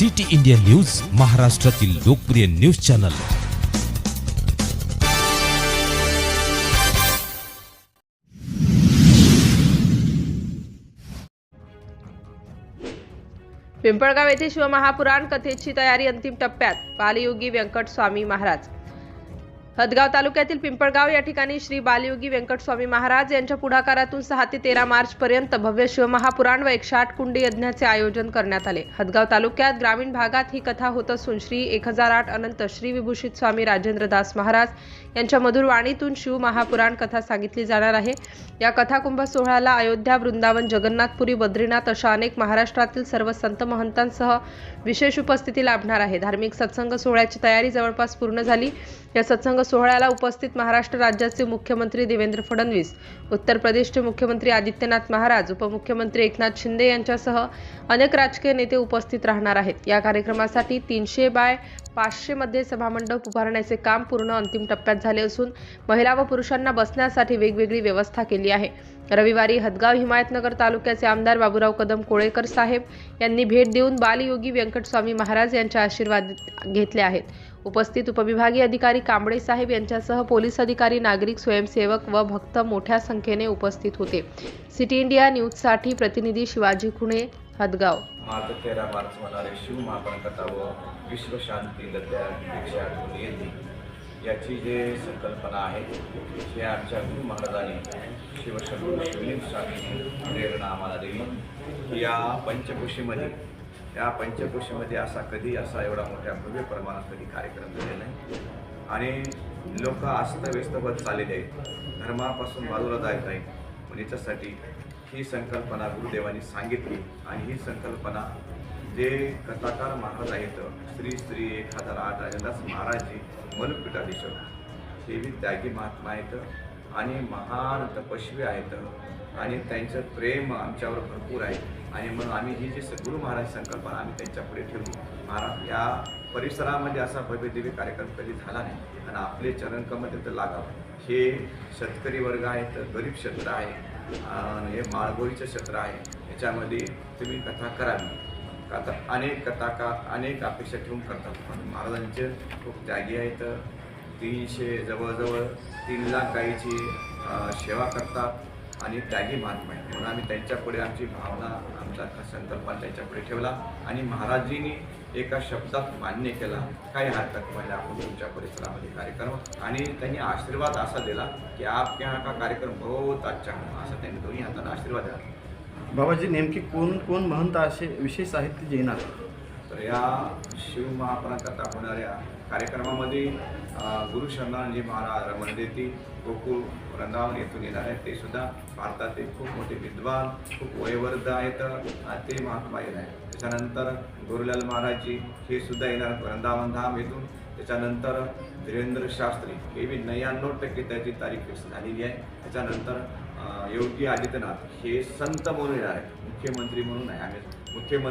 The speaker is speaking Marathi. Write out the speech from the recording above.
सिटी इंडिया न्यूज महाराष्ट्रातील लोकप्रिय न्यूज चॅनल. पिंपळगाव येथे शिवमहापुराण कथेची तयारी अंतिम टप्प्यात बालयोगी व्यंकट स्वामी महाराज. हदगाव तालुक्यातील पिंपळगाव या ठिकाणी श्री बालयोगी व्यंकटस्वामी महाराज यांच्या पुढाकारातून सहा ते तेरा मार्च पर्यंत भव्य शिवमहापुराण व एकशे आठ कुंडी यज्ञाचे आयोजन करण्यात आले. हदगाव तालुक्यात ग्रामीण भागात ही कथा होत असून श्री एक हजार आठ अनंत श्री विभूषित स्वामी राजेंद्र दास महाराज यांच्या मधुर वाणीतून शिव महापुराण कथा सांगितली जाणार आहे. या कथाकुंभ सोहळ्याला अयोध्या वृंदावन जगन्नाथपुरी बद्रीनाथ अशा अनेक महाराष्ट्रातील सर्व संत महंतांसह विशेष उपस्थिती लाभणार आहे. धार्मिक सत्संग सोहळ्याची तयारी जवळपास पूर्ण झाली. या सत्संग सोहळ्याला उपस्थित महाराष्ट्र राज्याचे मुख्यमंत्री देवेंद्र फडणवीस उत्तर प्रदेशचे मुख्यमंत्री आदित्यनाथ महाराज उपमुख्यमंत्री एकनाथ शिंदे यांच्यासह अनेक राजकीय नेते उपस्थित राहणार आहेत. या कार्यक्रमासाठी तीनशे बाय पाचशेमध्ये सभामंडप उभारण्याचे काम पूर्ण अंतिम टप्प्यात झाले असून महिला व पुरुषांना बसण्यासाठी वेगवेगळी व्यवस्था केली आहे. रविवारी हदगाव हिमायतनगर तालुक्याचे आमदार बाबूराव कदम कोळेकर साहेब यांनी भेट देऊन बालयोगी व्यंकटस्वामी महाराज यांच्या आशीर्वाद घेतले आहेत. उपस्थित उपविभागीय अधिकारी कांबळे साहेब यांच्यासह पोलीस अधिकारी नागरिक स्वयंसेवक व भक्त मोठ्या संख्येने उपस्थित होते. सिटी इंडिया न्यूजसाठी प्रतिनिधी शिवाजी खुणे हदगाव. मार्च तेरा मार्च होणारे शिव महापण व विश्वशांती दीक्षा याची जे संकल्पना आहे हे आमच्या गुरु महाराजांनी शिवशंभू शिवलिंग स्वामी प्रेरणा आम्हाला दिली. या पंचकोशीमध्ये या पंचकोशीमध्ये असा कधी असा एवढा मोठ्या भव्य प्रमाणात कधी कार्यक्रम झालेला नाही. आणि लोक अस्तव्यस्त होत चाललेले आहेत. धर्मापासून बाजूला जायचं आहे पण याच्यासाठी ही संकल्पना गुरुदेवांनी सांगितली. आणि ही संकल्पना जे कथाकार महाराज आहेत श्री श्री एक हजार आठ राजदास महाराजजी मनुपीठाधीश हे बी त्यागी महात्मा आहेत. आणि महान तपस्वी आहेत. आणि त्यांचं प्रेम आमच्यावर भरपूर आहे. आणि म्हणून आम्ही ही जी स- गुरु महाराज संकल्पना आम्ही त्यांच्यापुढे ठेवली. महाराज या परिसरामध्ये असा भव्य दिव्य कार्यक्रम कधी झाला नाही. आणि आपले चरणकमध्ये तर लागावं. हे शेतकरी वर्ग आहेत गरीब क्षेत्र आहे. आणि हे माळगोळीचं क्षेत्र आहे. याच्यामध्ये तुम्ही कथा करावी. कथा अनेक कथाकार अनेक अपेक्षा ठेवून करतात. पण महाराजांचे खूप त्यागी आहेत. तीनशे जवळजवळ तीन लाख गाईची सेवा करतात. आणि त्यागी महात्मा आहेत म्हणून आम्ही त्यांच्यापुढे आमची भावना आमचा संकल्प त्यांच्यापुढे ठेवला आणि महाराजींनी एका शब्दात मान्य केला काही हरकत म्हणजे आपण तुमच्या परिसरामध्ये कार्यक्रम आणि त्यांनी आशीर्वाद असा दिला की आपके यहाँ का कार्यक्रम बहुत अच्छा हो असं त्यांनी दोन्ही हाताने आशीर्वाद दिला. बाबाजी नेमके कोण कोण महंत असे विशेष साहित्य येणार तर या शिवमहापुराण कथा होणाऱ्या कार्यक्रमामध्ये गुरु शरणानजी महाराज रमणदेती गोकुळ वृंदावन येथून येणार आहेत. ते सुद्धा भारतातील खूप मोठे विद्वान खूप वयवर्ध आहेत ते महात्मा येणार आहेत. त्याच्यानंतर गुरुलाल महाराजजी हे सुद्धा येणार वृंदावन धाम येथून. त्याच्यानंतर धीरेंद्र शास्त्री हे बी नव्याण्णव टक्के त्याची तारीख फिक्स झालेली आहे. त्याच्यानंतर योगी आदित्यनाथ हे संत म्हणून येणार आहेत. मुख्यमंत्री म्हणून आहे आम्ही मुख्यमंत्री